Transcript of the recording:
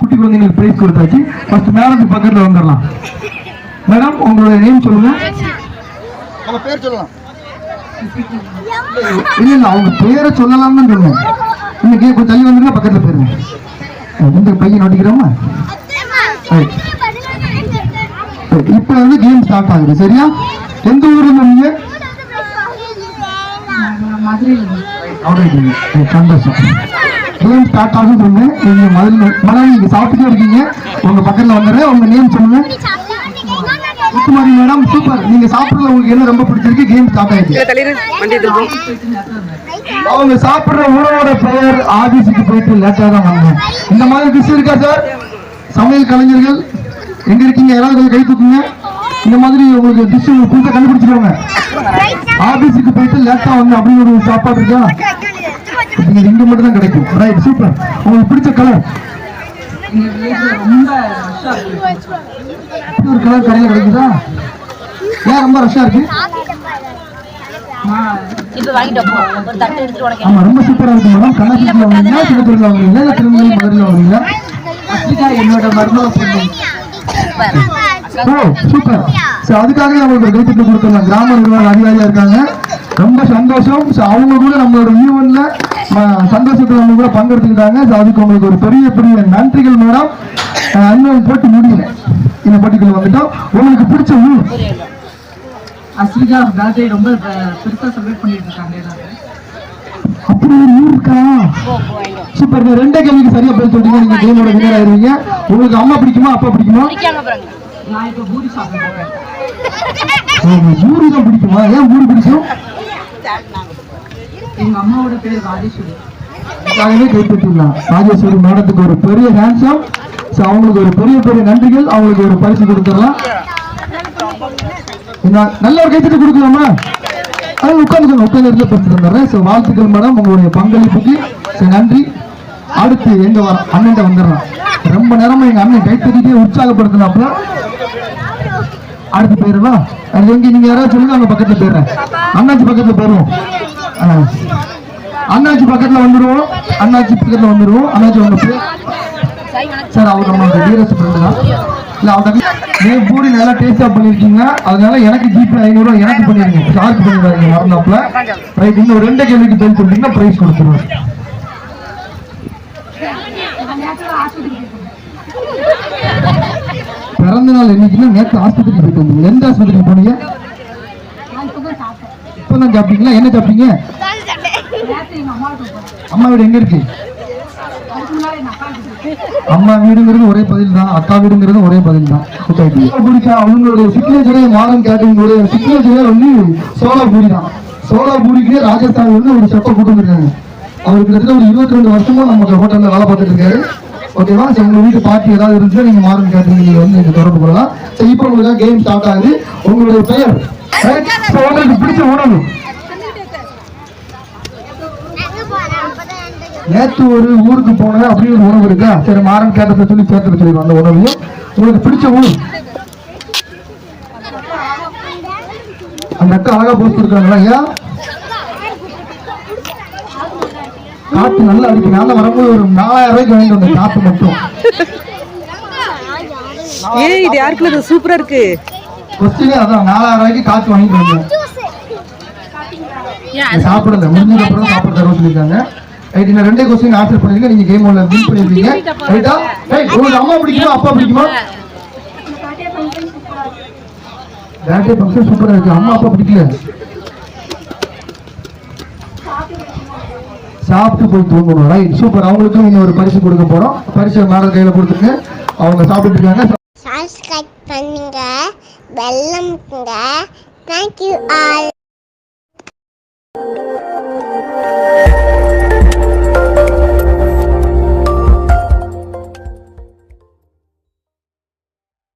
குட்டி குழந்தைங்களுக்கு பிரைஸ் கொடுத்தாச்சு. ஃபர்ஸ்ட் மேடத்துக்கு பக்கத்துல வந்துடலாம். மேடம் உங்களோட நேம் சொல்லுங்க. அவங்க பேர் சொல்லலாம். இல்ல இல்ல அவங்க பேரை சொல்லலாம் தான் சொன்னேன். இன்னைக்கு கொஞ்சம் தள்ளி வந்துருங்க பக்கத்துல போயிருங்க. இந்த பையன் நோட்டிக்கிறோமா இப்போ வந்து கேம் ஸ்டார்ட் ஆகுது சரியா? எந்த ஊர்ல நீங்க அவ்வளோ சந்தோஷம். கேம் ஸ்டார்ட் ஆகும் சொன்னேன் நீங்க முதல்ல மலர் நீங்க சாப்பிட்டுட்டே இருக்கீங்க. உங்க பக்கத்துல வந்துடுறேன் உங்க நேம் சொல்லுங்க. முத்துமாரி மேடம் சூப்பர் நீங்க சாப்பிடுறது உங்களுக்கு என்ன ரொம்ப பிடிச்சிருக்கு? கேம் ஸ்டார்ட் ஆயிடுச்சு. அவங்க சாப்பிடுற உணவோட பெயர் ஆபீஸுக்கு போயிட்டு லேட்டா தான் வந்தேன். இந்த மாதிரி டிஷ் இருக்கா சார் சமையல் கலைஞர்கள் எங்க இருக்கீங்க? யாராவது கொஞ்சம் கை தூக்குங்க. இந்த மாதிரி உங்களுக்கு டிஷ் புதுசாக கண்டுபிடிச்சிருவாங்க. ஆபீஸுக்கு போயிட்டு லேட்டா வந்து அப்படி ஒரு சாப்பாடு இருக்கா? இது இங்க மட்டும் தான் கிடைக்கும். ரைட் சூப்பர் உங்களுக்கு பிடிச்ச கலர் ஒரு கலர் கடையில் கிடைக்குதா? ஏன் ரொம்ப ரஷ்ஷா இருக்கு? ஆமா ரொம்ப சூப்பரா இருக்கு மேடம் கண்ணாசில வாங்குறீங்களா சின்னத்தூர்ல வாங்குறீங்களா இல்ல திருநெல்வேலி மதுரையில வாங்குறீங்களா என்னோட மருமக ஓ சூப்பர் சோ அதுக்காக அவங்களுக்கு ஒரு கைத்தட்டு கொடுத்துடலாம். கிராம நிர்வாக அதிகாரியா இருக்காங்க. ரொம்ப சந்தோஷம். So, அவங்க கூட நம்மளோட ஈவெண்ட்ல சந்தோஷத்துல அவங்க கூட பங்கெடுத்துக்கிட்டாங்க. அதுக்கு உங்களுக்கு ஒரு பெரிய பெரிய நன்றிகள் மேடம். இன்னும் போட்டு முடியல. இந்த போட்டிக்குள்ள வந்துட்டோம். உங்களுக்கு பிடிச்ச ஊர்? பர்த்டே ரொம்ப பெருசா செலிப்ரேட் பண்ணிட்டு இருக்காங்க எல்லாரும். அப்படி ஒரு ஊர் இருக்கா? சூப்பர். இந்த ரெண்டே கேள்விக்கு சரியா பதில் சொல்றீங்க. நீங்க கேமோட வினர் ஆயிருவீங்க. உங்களுக்கு அம்மா பிடிக்குமா அப்பா பிடிக்குமா? நான் இப்போ பூரி சாப்பிடுறேன் உங்களுக்கு பூரி தான் பிடிக்குமா? ஏன் பூரி பிடிக்கும்? எங்க அம்மாவோட பேர் ராஜேஸ்வரி. அதுக்காகவே கைப்பற்றிடலாம் ராஜேஸ்வரி மேடத்துக்கு ஒரு பெரிய ஹேண்ட்ஸம் ஸோ அவங்களுக்கு ஒரு பெரிய பெரிய நன்றிகள் அவங்களுக்கு ஒரு பரிசு கொடுத்துடலாம். என்ன, நல்ல ஒரு கைத்தட்டு கொடுக்கலாமா? அது உட்காந்துக்கோங்க உட்காந்து இடத்துல பரிசு தந்துடுறேன் ஸோ வாழ்த்துக்கள் மேடம் உங்களுடைய பங்களிப்புக்கு. ஸோ நன்றி. அடுத்து எங்க வர அண்ணன் வந்துடுறோம். ரொம்ப நேரமா எங்க அண்ணன் கைத்தட்டிட்டே உற்சாகப்படுத்தினாப்புல. அடுத்து போயிருவா அது எங்க நீங்க யாராவது சொல்லுங்க அங்க பக்கத்துல போயிடுறேன். அண்ணாச்சி பக்கத்துல போயிருவோம் அண்ணாச்சி பக்கத்துல வந்துருவோம். அண்ணாச்சி பக்கத்துல வந்துருவோம். அண்ணாச்சி வந்து சார் அவர் நம்ம அந்த வீரஸ் ஃப்ரெண்டு தான். இல்ல அவங்க பூரி நல்லா டேஸ்டா பண்ணிருக்கீங்க. அதனால எனக்கு ஜிபே ஐநூறு எனக்கு பண்ணிருங்க. சார்ஜ் பண்ணிடுறாங்க மறந்தாப்புல. ரைட் இன்னும் ரெண்டு கேள்விக்கு பதில் சொல்லிட்டீங்கன்னா பிரைஸ் கொடுத்துருவோம் பிறந்த நாள் என்னைக்குன்னா நேற்று ஆஸ்பத்திரிக்கு போயிட்டு வந்தீங்க. எந்த ஆஸ்பத்திரிக்கு போனீங்க? இப்பதான் சாப்பிட்டீங்களா? என்ன சாப்பிட்டீங்க? அம்மா வீடு எங்க இருக்கு? அம்மா வீடுங்கிறது ஒரே பதில் தான். அக்கா வீடுங்கிறது ஒரே பதில் தான். பிடிச்சா அவங்களுடைய சிக்னேச்சரே மாறன் கேட்டரிங்களுடைய சிக்னேச்சரே வந்து சோளா பூரி தான். சோளா பூரிக்கு ராஜஸ்தான் வந்து ஒரு செப்பை கூட்டு வந்திருக்காங்க அவர் கிட்டத்தட்ட ஒரு இருபத்தி ரெண்டு வருஷமா நம்ம ஹோட்டல்ல வேலை பார்த்துட்டு இருக்காரு. ஓகேவா சரி உங்க வீட்டு பார்ட்டி ஏதாவது இருந்துச்சுன்னா நீங்க மாறன் கேட்டரிங் வந்து நீங்க தொடர்பு கொள்ளலாம். சரி இப்போ உங்களுக்கு கேம் ஸ்டார்ட் ஆகுது. உங்களுடைய பெயர்? உங்களுக்கு பிடிச்ச உணவு. நேத்து ஒரு ஊருக்கு போனது அப்படின்னு ஒரு உணவு இருக்கா? சரி மாறன் கேட்டதை சொல்லி சேர்த்து சொல்லிடுவோம் அந்த உணவு உங்களுக்கு பிடிச்ச உணவு? அந்த அக்கா அழகா போஸ்ட் ஐயா? காத்து நல்லா அடிக்கு. நான் வரும்போது ஒரு நாலாயிரம் ரூபாய்க்கு வாங்கிட்டு வந்தேன் காத்து மட்டும். ஏய் இது யாருக்குள்ள இது சூப்பரா இருக்கு. கொஸ்டினே அதான் நாலாயிரம் ரூபாய்க்கு காத்து வாங்கிட்டு வந்தேன். இது சாப்பிடல. முடிஞ்சதுக்கு அப்புறம் சாப்பிட தருவோம் சொல்லியிருக்காங்க. ரைட் இன்னும் ரெண்டே கொஸ்டின் ஆன்சர் பண்ணிருக்கீங்க நீங்க கேம் உள்ள வின் பண்ணிருக்கீங்க ரைட்டா ரைட் உங்களுக்கு அம்மா பிடிக்குமா அப்பா பிடிக்குமா? பேட்டே ஃபங்க்ஷன் சூப்பரா இருக்கு. அம்மா அப்பா பிடிக்கல. சாப்பிட்டு போய் தூங்கணும். ரைட் சூப்பர் அவங்களுக்கும் ஒரு பரிசு கொடுக்க போறோம். பரிசு மேல கையில கொடுத்துருங்க அவங்க சாப்பிட்டு இருக்காங்க. சப்ஸ்கிரைப் பண்ணுங்க வெள்ளம் தேங்க்யூ ஆல்